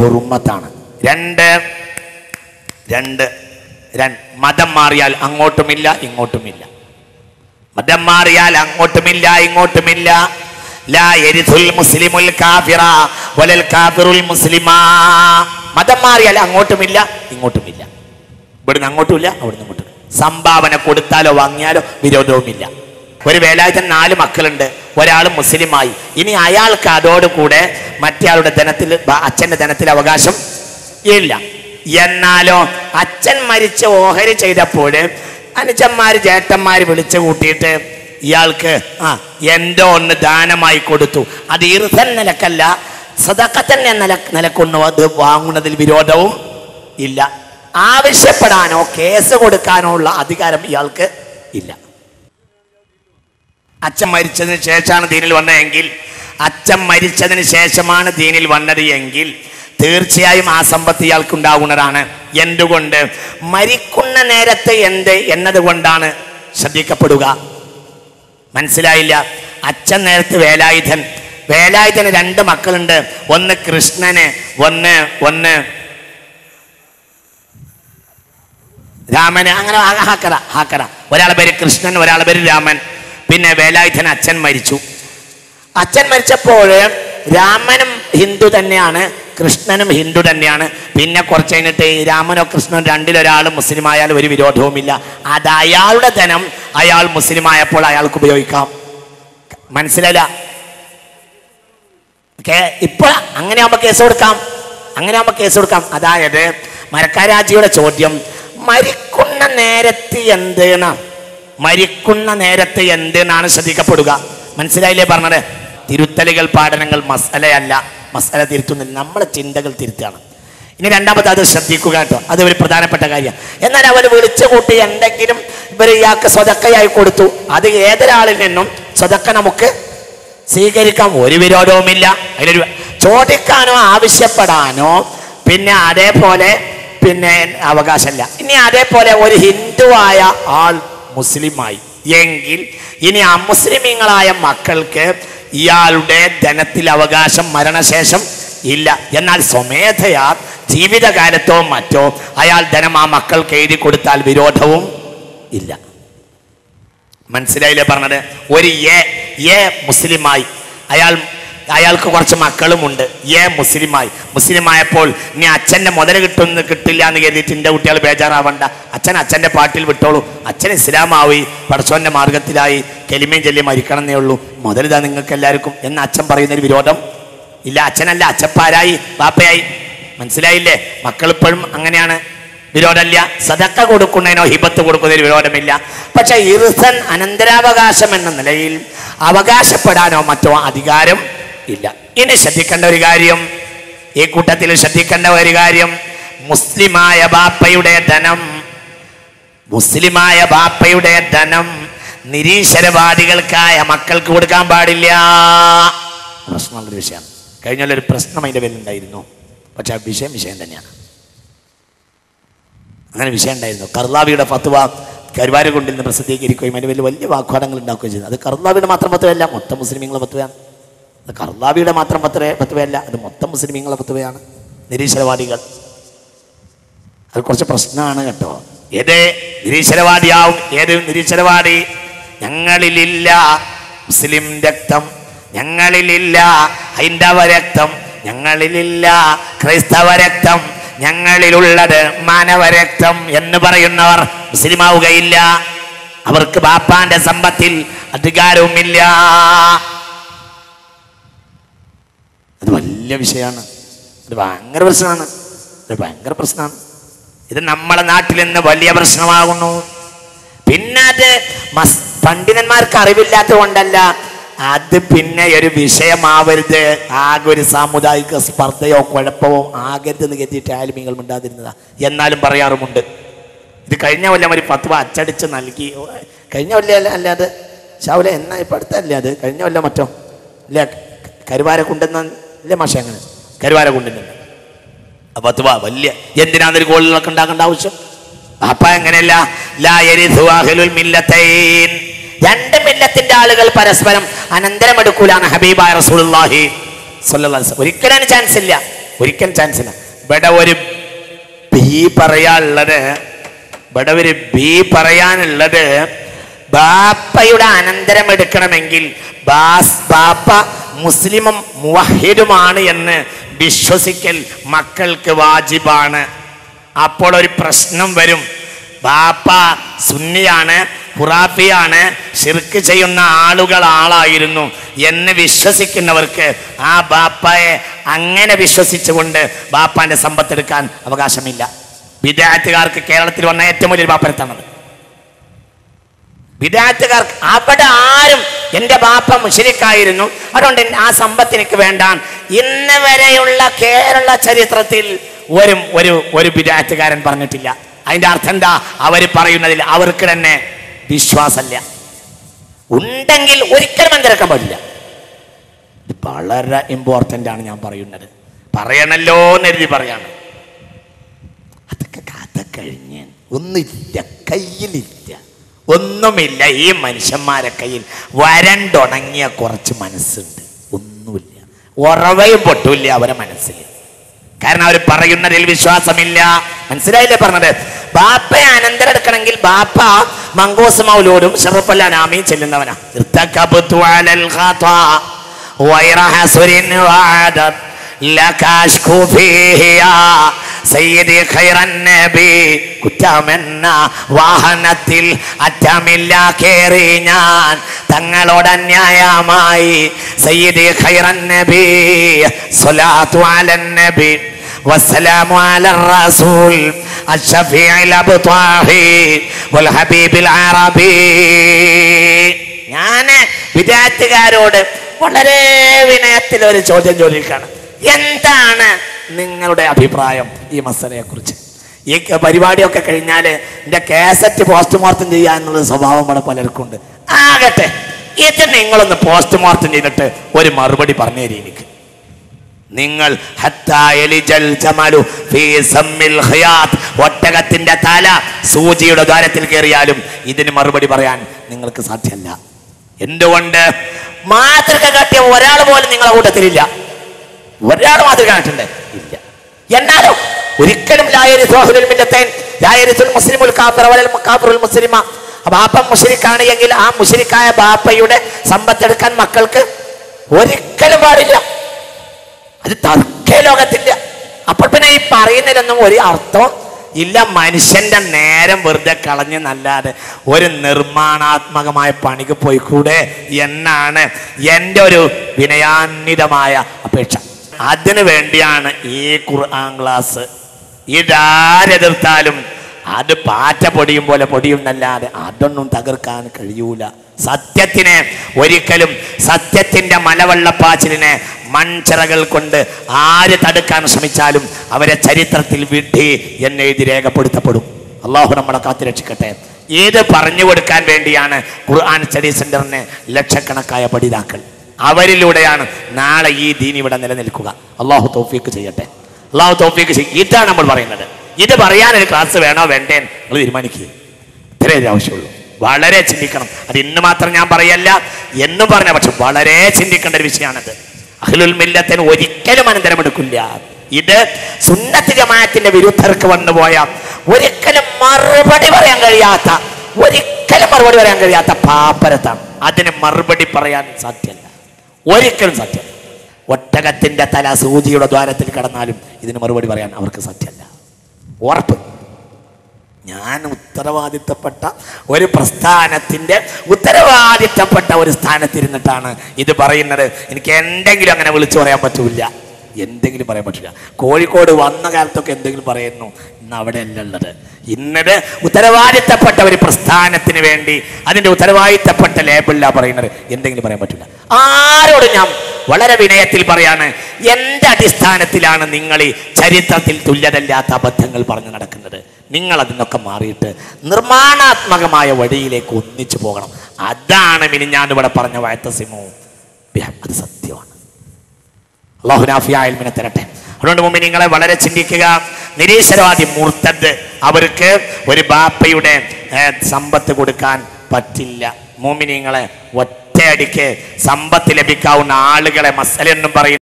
ഹുറുമത്താണ് രണ്ട് രണ്ട് മതം മാറിയാൽ അങ്ങോട്ടുമില്ല ഇങ്ങോട്ടുമില്ല. മതം മാറിയാൽ അങ്ങോട്ടുമില്ല ഇങ്ങോട്ടുമില്ല. മുസ്ലിമുൽ കാഫിറുൽ മുസ്ലിമാ. മതം മാറിയാൽ അങ്ങോട്ടുമില്ല ഇങ്ങോട്ടുമില്ല. ഇവിടുന്ന് അങ്ങോട്ടുമില്ല അവിടുന്ന് ഇങ്ങോട്ടും സംഭാവന കൊടുത്താലോ വാങ്ങിയാലോ വിരോധവുമില്ല. ഒരു വേലായുധൻ നാല് മക്കളുണ്ട്. ഒരാൾ മുസ്ലിമായി. ഇനി അയാൾക്ക് അതോടുകൂടെ മറ്റേയാളുടെ ധനത്തിൽ അച്ഛന്റെ ധനത്തിൽ അവകാശം ഇല്ല. എന്നാലോ അച്ഛൻ മരിച്ച് ഓഹരി ചെയ്തപ്പോൾ അനുജന്മാർ ചേട്ടന്മാർ വിളിച്ചു കൂട്ടിയിട്ട് ഇയാൾക്ക് ആ എന്തോ ഒന്ന് ദാനമായി കൊടുത്തു. അത് ഇറുതൻ നിലക്കല്ല സദക്കത്തന്നെ നില നിലക്കൊന്ന് അത് വാങ്ങുന്നതിൽ വിരോധവും ഇല്ല. ആവശ്യപ്പെടാനോ കേസ് കൊടുക്കാനോ ഉള്ള അധികാരം ഇയാൾക്ക് ഇല്ല. അച്ഛൻ മരിച്ചതിന് ശേഷമാണ് ദീനിൽ വന്നതെങ്കിൽ അച്ഛൻ മരിച്ചതിന് ശേഷമാണ് ദീനിൽ വന്നത് എങ്കിൽ തീർച്ചയായും ആ സമ്പത്ത് ഇയാൾക്ക് ഉണ്ടാകുന്നതാണ്. എന്തുകൊണ്ട്? മരിക്കുന്ന നേരത്തെ എന്ത് എന്നതുകൊണ്ടാണ് ശ്രദ്ധിക്കപ്പെടുക. മനസ്സിലായില്ല? അച്ഛൻ നേരത്തെ വേലായുധൻ. വേലായുധന് രണ്ട് മക്കളുണ്ട്. ഒന്ന് കൃഷ്ണന് ഒന്ന് ഒന്ന് രാമന്. അങ്ങനെ ഹാക്കറ ഹാക്കറ. ഒരാളെ പേര് കൃഷ്ണൻ ഒരാളെ പേര് രാമൻ. പിന്നെ വേലായുധൻ അച്ഛൻ മരിച്ചു. അച്ഛൻ മരിച്ചപ്പോൾ രാമനും ഹിന്ദു തന്നെയാണ് കൃഷ്ണനും ഹിന്ദു തന്നെയാണ്. പിന്നെ കുറച്ച് കഴിഞ്ഞിട്ട് രാമനോ കൃഷ്ണനോ രണ്ടിലൊരാൾ മുസ്ലിം ഒരു വിരോധവുമില്ല. അത് അയാളുടെ ധനം അയാൾ മുസ്ലിം ആയപ്പോൾ അയാൾക്ക് ഉപയോഗിക്കാം. മനസ്സിലായില്ല? ഓക്കേ ഇപ്പോൾ അങ്ങനെ ആകുമ്പോൾ കേസ് കൊടുക്കാം. അങ്ങനെ ആകുമ്പോൾ കേസ് കൊടുക്കാം. അതായത് മരക്കാരാജിയുടെ ചോദ്യം മരിക്കുന്ന നേരത്ത് എന്താണ് മരിക്കുന്ന നേരത്തെ എന്തിനാണ് ശ്രദ്ധിക്കപ്പെടുക? മനസ്സിലായില്ലേ പറഞ്ഞത്? തിരുത്തലുകൾ പാഠനങ്ങൾ മസലയല്ല. മസല തിരുത്തുന്നില്ല. നമ്മളെ ചിന്തകൾ തിരുത്തുകയാണ്. ഇനി രണ്ടാമത് അത് ശ്രദ്ധിക്കുക കേട്ടോ. അത് ഒരു പ്രധാനപ്പെട്ട കാര്യം. എന്നാൽ അവർ വിളിച്ചു കൂട്ടി എന്തെങ്കിലും ഇവർ ഇയാൾക്ക് സ്വതക്കയായി കൊടുത്തു. അത് ഏതൊരാളിൽ നിന്നും സ്വതക്ക നമുക്ക് സ്വീകരിക്കാം. ഒരു വിരോധവുമില്ല. അതിനൊരു ചോദിക്കാനോ ആവശ്യപ്പെടാനോ പിന്നെ അതേപോലെ പിന്നെ അവകാശമില്ല. ഇനി അതേപോലെ ഒരു ഹിന്ദുവായ ആൾ മുസ്ലിമായി. എങ്കിൽ ഇനി അമുസ്ലിമീങ്ങളായ മക്കൾക്ക് ഇയാളുടെ ധനത്തിൽ അവകാശം മരണശേഷം ഇല്ല. എന്നാൽ സ്വമേധയാ ജീവിതകാലത്തോ മറ്റോ അയാൾ ധനം ആ മക്കൾക്ക് എഴുതി കൊടുത്താൽ വിരോധവും ഇല്ല. മനസ്സിലായില്ലേ പറഞ്ഞത്? ഒരു എ എ മുസ്ലിമായി. അയാൾ അയാൾക്ക് കുറച്ച് മക്കളുമുണ്ട് ഏ മുസ്ലിമായി. മുസ്ലിമായപ്പോൾ ഇനി അച്ഛന്റെ മുതൽ കിട്ടുന്ന കിട്ടില്ല എന്ന് കരുതിയിട്ട് എന്റെ കുട്ടികൾ ബേജാറാവണ്ട. അച്ഛൻ അച്ഛന്റെ പാട്ടിൽ വിട്ടോളൂ. അച്ഛൻ ഇസ്ലാമാവി പടച്ചോന്റെ മാർഗത്തിലായി. കെലിമയും ചെല്ലി മരിക്കണം എന്നേ ഉള്ളൂ. മുതലിതാ നിങ്ങൾക്ക് എല്ലാവർക്കും എന്ന് അച്ഛൻ പറയുന്നൊരു വിരോധം. ഇല്ല അച്ഛനല്ല അച്ഛപ്പാരായി പാപ്പയായി മനസ്സിലായില്ലേ? മക്കൾ ഇപ്പോഴും അങ്ങനെയാണ്. വിരോധമില്ല. സതക്ക കൊടുക്കുന്നതിനോ ഹിബത്ത് കൊടുക്കുന്നതിന് വിരോധമില്ല. പക്ഷേ ഇർസൻ അനന്തരാവകാശം എന്ന നിലയിൽ അവകാശപ്പെടാനോ മറ്റോ അധികാരം ഇല്ല. ഇനി ശ്രദ്ധിക്കേണ്ട ഒരു കാര്യം ഈ കൂട്ടത്തിൽ ശ്രദ്ധിക്കേണ്ട ഒരു കാര്യം മുസ്ലിമായ ബാപ്പയുടെ ധനം മുസ്ലിമായ ബാപ്പയുടെ ധനം നിരീശ്വരവാദികൾക്കായ മക്കൾക്ക് കൊടുക്കാൻ പാടില്ല. പ്രശ്നമുള്ളൊരു വിഷയം. കഴിഞ്ഞൊല്ലൊരു പ്രശ്നം അതിന്റെ പേരിലുണ്ടായിരുന്നു പക്ഷെ ആ വിഷയം വിഷയം തന്നെയാണ്. അങ്ങനെ വിഷയം ഉണ്ടായിരുന്നു. കർലാവിയുടെ ഫത്വ കരുവാരകുണ്ടിൽ കൊണ്ടിരുന്ന് പ്രസിദ്ധീകരിക്കുകയും അതിന് വലിയ വലിയ വാഗ്വാദങ്ങൾ ഉണ്ടാക്കുകയും ചെയ്തു. അത് കർലാവിയുടെ മാത്രം ഫത്വയല്ല മൊത്തം മുസ്ലിമീങ്ങളെ ഫത്വയാണ്. അത് കർലാവിയുടെ മാത്രം പത്ര പത്തുവയല്ല അത് മൊത്തം മുസ്ലിമീങ്ങളെ പത്തുവയാണ് നിരീശ്വരവാദികൾ. അത് കുറച്ച് പ്രശ്നമാണ് കേട്ടോ. ഏത് നിരീശ്വരവാദിയാവും? ഏത് നിരീശ്വരവാദി? ഞങ്ങളിലില്ല മുസ്ലിം രക്തം. ഞങ്ങളിലില്ല ഹൈന്ദവ രക്തം. ഞങ്ങളിലില്ല ക്രൈസ്തവ രക്തം. ഞങ്ങളിലുള്ളത് മാനവരക്തം എന്ന് പറയുന്നവർ മുസ്ലിമാവുകയില്ല. അവർക്ക് ബാപ്പാന്റെ സമ്പത്തിൽ അധികാരവുമില്ല. അത് വലിയ വിഷയമാണ്. അത് ഭയങ്കര പ്രശ്നമാണ്. അത് ഭയങ്കര പ്രശ്നമാണ്. ഇത് നമ്മളെ നാട്ടിൽ നിന്ന് വലിയ പ്രശ്നമാകുന്നു. പിന്നെ അത് പണ്ഡിതന്മാർക്ക് അറിവില്ലാത്തത് കൊണ്ടല്ല അത് പിന്നെ ഒരു വിഷയമാവരുത്. ആകെ ഒരു സാമുദായിക സ്പർദ്ധയോ കുഴപ്പമോ ആകരുത് എന്ന് കരുതിയിട്ട് ആലുമികൾ മിണ്ടാതിരുന്നതാ. എന്നാലും പറയാറുമുണ്ട്. ഇത് കഴിഞ്ഞ കൊല്ലം ഒരു പത്ത് അച്ചടിച്ച് നൽകി. കഴിഞ്ഞ കൊല്ലം അല്ല അല്ലാതെ. ശാവല എന്നാ ഇപ്പം അടുത്തല്ലേ അത്? കഴിഞ്ഞ കൊല്ലം മറ്റോ? ഇല്ല കരുവാരക്കുണ്ടെന്ന ഇല്ലേ മാഷ അങ്ങനെ. കരുവാരക്കുണ്ടിന്റെ അപ്പൊ അത് വാ വലിയ എന്തിനാന്നൊരു ഗോളിലൊക്കെ ഉണ്ടാക്കേണ്ട ആവശ്യം? അപ്പ എങ്ങനെയല്ല? ലാ യരിഥു അഹ്ലുൽ മില്ലത്തൈൻ. രണ്ട് മില്ലത്തിന്റെ ആളുകൾ പരസ്പരം അനന്തരം എടുക്കൂലാണ് ഹബീബായ റസൂലുള്ളാഹി. ഒരിക്കലും ചാൻസ് ഇല്ല. ഒരിക്കലും ചാൻസ് ഇല്ല. ഇവിടെ ഒരു ബി പറയാനുള്ളത് ഇവിടെ ഒരു ബി പറയാനുള്ളത് ബാപ്പയുടെ അനന്തരം എടുക്കണമെങ്കിൽ ബാസ് ബാപ്പ മുസ്ലിമും മുവഹിദുമാണ് എന്ന് വിശ്വസിക്കൽ മക്കൾക്ക് വാജിബാണ്. അപ്പോൾ ഒരു പ്രശ്നം വരും. ബാപ്പ സുന്നിയാണ് ഖുറാഫിയാണ് ഷിർക്ക് ചെയ്യുന്ന ആളുകൾ ആളായിരുന്നു എന്ന് വിശ്വസിക്കുന്നവർക്ക് ആ ബാപ്പയെ അങ്ങനെ വിശ്വസിച്ചുകൊണ്ട് ബാപ്പാന്റെ സമ്പത്തെടുക്കാൻ അവകാശമില്ല. വിദ്യാർത്ഥികാർക്ക് കേരളത്തിൽ വന്ന ഏറ്റവും വലിയ ബാപ്പരത്താണത് വിദ്യാർത്ഥികാർക്ക് അവിടെ ആരും എന്റെ ബാപ്പ മുഷരിക്കായിരുന്നു അതുകൊണ്ട് ആ സമ്പത്ത് എനിക്ക് വേണ്ട ഇന്ന് വരെയുള്ള കേരള ചരിത്രത്തിൽ ഒരു ഒരു ഒരു വിദ്യാർത്ഥികാരൻ പറഞ്ഞിട്ടില്ല. അതിന്റെ അർത്ഥം എന്താ? അവർ പറയുന്നതിൽ അവർക്ക് തന്നെ വിശ്വാസമില്ല. ഉണ്ടെങ്കിൽ ഒരിക്കലും എന്തിരക്കാൻ പാടില്ല. വളരെ ഇമ്പോർട്ടന്റ് ആണ് ഞാൻ പറയുന്നത്. പറയണല്ലോ എന്ന് എഴുതി പറയാണ്. അതൊക്കെ കഥ കഴിഞ്ഞ് ഒന്നില്ല കയ്യിലില്ല. ഒന്നുമില്ല ഈ മനുഷ്യന്മാരെ കയ്യിൽ വരണ്ടുണങ്ങിയ കുറച്ച് മനസ്സുണ്ട് ഒന്നുമില്ല ഉറവയും പൊട്ടുമില്ല അവരെ മനസ്സിൽ കാരണം അവർ പറയുന്നതിൽ വിശ്വാസമില്ല മനസ്സിലായില്ലേ പറഞ്ഞത് ബാപ്പയെ അനന്തരം എടുക്കണമെങ്കിൽ ബാപ്പ മങ്കോസ് മൗലൂദും ഷറഫല്ല നാമിയും ചെല്ലുന്നവനാ ارتكبت على الخطا غير حسر وعدد لك أشكو فيه يا സയ്യിദി ഖൈറൻ നബി കുറ്റമെന്ന വാഹനത്തിൽ അറ്റമില്ല കേറി ഞാൻ തങ്ങളോട് അന്യായമായി സയ്യിദി ഖൈറൻ നബി സ്വലാത്തു അലൻ നബി والسلام على الرسول الشفيع الأبطاحي والحبيب العربي ഞാന് വിദ്യാർത്ഥികാരോട് വളരെ വിനയത്തിൽ ഒരു ചോദ്യം ചോദിക്കുകയാണ് എന്താണ് നിങ്ങളുടെ അഭിപ്രായം ഈ മസലയെ കുറിച്ച് ഈ പരിപാടിയൊക്കെ കഴിഞ്ഞാൽ എന്റെ കേസറ്റ് പോസ്റ്റ്മോർട്ടം ചെയ്യുക എന്നുള്ള സ്വഭാവം ഇവിടെ പലർക്കും ഉണ്ട് ആകട്ടെ ഇത് നിങ്ങളൊന്ന് പോസ്റ്റ്മോർട്ടം ചെയ്തിട്ട് ഒരു മറുപടി പറഞ്ഞു തരീ എനിക്ക്. നിങ്ങൾ ഒട്ടകത്തിന്റെ തല സൂചിയുടെ ദ്വാരത്തിൽ കയറിയാലും ഇതിന് മറുപടി പറയാൻ നിങ്ങൾക്ക് സാധ്യമല്ല. എന്തുകൊണ്ട്? മാതൃക കാട്ടിയ ഒരാൾ പോലും നിങ്ങളെ കൂട്ടത്തിലില്ല. ഒരാൾ മാതൃക കാണിട്ടുണ്ട് ഇല്ല. എന്നാലും ഒരിക്കലും മുസ്ലിമ ബാപ്പ മുഷരിക്കാണ് എങ്കിൽ ആ മുഷരിക്കായ ബാപ്പയുടെ സമ്പത്തെടുക്കാൻ മക്കൾക്ക് ഒരിക്കലും പാടില്ല. അത് തർക്കേ ലോകത്തില്ല. അപ്പോൾ പിന്നെ ഈ പറയുന്നതിലൊന്നും ഒരു അർത്ഥം ഇല്ല. മനുഷ്യന്റെ നേരം വെറുതെ കളഞ്ഞ് നല്ലാതെ ഒരു നിർമ്മാണാത്മകമായ പണിക്ക് പോയിക്കൂടെ? എന്നാണ് എന്റെ ഒരു വിനയാന്വിതമായ അപേക്ഷ. അതിനു വേണ്ടിയാണ് ഈ ഖുർആൻ ക്ലാസ് ഇതാരെതിർത്താലും അത് പാറ്റ പൊടിയും പോലെ പൊടിയുന്നല്ലാതെ അതൊന്നും തകർക്കാൻ കഴിയൂല. സത്യത്തിനെ ഒരിക്കലും സത്യത്തിന്റെ മലവെള്ളപ്പാച്ചിലിനെ മൺചിറകൾ കൊണ്ട് ആര് തടുക്കാൻ ശ്രമിച്ചാലും അവരെ ചരിത്രത്തിൽ വിഡ്ഢി എന്നെഴുതി രേഖപ്പെടുത്തപ്പെടും. അള്ളാഹു നമ്മളെ കാത്തുരക്ഷിക്കട്ടെ ഏത് പറഞ്ഞു കൊടുക്കാൻ വേണ്ടിയാണ് ഖുർആൻ സ്റ്റഡി സെന്ററിനെ ലക്ഷക്കണക്കായ പഠിതാക്കൾ. അവരിലൂടെയാണ് നാളെ ഈ ദീൻ ഇവിടെ നിലനിൽക്കുക. അള്ളാഹു തോഫിക്ക് ചെയ്യട്ടെ. അള്ളാഹു തോഫിക്ക് ചെയ്യും ഇതാണ് നമ്മൾ പറയുന്നത്. ഇത് പറയാൻ ഒരു ക്ലാസ് വേണോ വേണ്ടേ നിങ്ങൾ തീരുമാനിക്കുക ഇത്രേ ആവശ്യമുള്ളൂ. വളരെ ചിന്തിക്കണം. അത് ഇന്ന് മാത്രം ഞാൻ പറയല്ല എന്നും പറഞ്ഞ പക്ഷെ വളരെ ചിന്തിക്കേണ്ട ഒരു വിഷയമാണത്. അഹ്ലുൽ മില്ലത്തിന് ഒരിക്കലും അനന്തരമെടുക്കില്ല. ഇത് സുന്നത്തി ജമാഅത്തിന്റെ വിരുദ്ധർക്ക് വന്നുപോയ ഒരിക്കലും മറുപടി പറയാൻ കഴിയാത്ത ഒരിക്കലും മറുപടി പറയാൻ കഴിയാത്ത പാപ്പരത്താണ്. അതിന് മറുപടി പറയാൻ സാധ്യമല്ല ഒരിക്കലും സത്യം. ഒട്ടകത്തിന്റെ തല സൂചിയുടെ ദ്വാരത്തിൽ കടന്നാലും ഇതിന് മറുപടി പറയാൻ അവർക്ക് സത്യമല്ല. ഉറപ്പ്. ഞാൻ ഉത്തരവാദിത്തപ്പെട്ട ഒരു പ്രസ്ഥാനത്തിന്റെ ഉത്തരവാദിത്തപ്പെട്ട ഒരു സ്ഥാനത്തിരുന്നിട്ടാണ് ഇത് പറയുന്നത്. എനിക്ക് എന്തെങ്കിലും അങ്ങനെ വിളിച്ചു പറയാൻ പറ്റില്ല. എന്തെങ്കിലും പറയാൻ പറ്റില്ല. കോഴിക്കോട് വന്ന കാലത്തൊക്കെ എന്തെങ്കിലും പറയുന്നു. ഇന്ന് അവിടെയല്ല ഉള്ളത് ഇന്നത് ഉത്തരവാദിത്തപ്പെട്ട ഒരു പ്രസ്ഥാനത്തിന് വേണ്ടി അതിന്റെ ഉത്തരവാദിത്തപ്പെട്ട ലേബിളിലാ പറയുന്നത്. എന്തെങ്കിലും പറയാൻ പറ്റില്ല ആരോട് ഞാൻ വളരെ വിനയത്തിൽ പറയാണ് എന്റെ അടിസ്ഥാനത്തിലാണ് നിങ്ങൾ ഈ ചരിത്രത്തിൽ തുല്യതല്ലാത്ത അബദ്ധങ്ങൾ പറഞ്ഞു നടക്കുന്നത്. നിങ്ങൾ അതിനൊക്കെ മാറിയിട്ട് നിർമ്മാണാത്മകമായ വഴിയിലേക്ക് ഒന്നിച്ചു പോകണം. അതാണ് മിനി ഞാനിവിടെ പറഞ്ഞ വയത്തസിമോ അത് സത്യമാണ്. അള്ളാഹുനാഫിയായ തരട്ടെ. അതുകൊണ്ട് മുമ്പ് നിങ്ങളെ വളരെ ചിന്തിക്കുക. നിരീശ്വരവാദി മുർത്തദ് അവർക്ക് ഒരു ബാപ്പയുടെ സമ്പത്ത് കൊടുക്കാൻ പറ്റില്ല. മോമിനിങ്ങളെ ഒറ്റയടിക്ക് സമ്പത്ത് ലഭിക്കാവുന്ന ആളുകളെ മസലെന്നും പറയും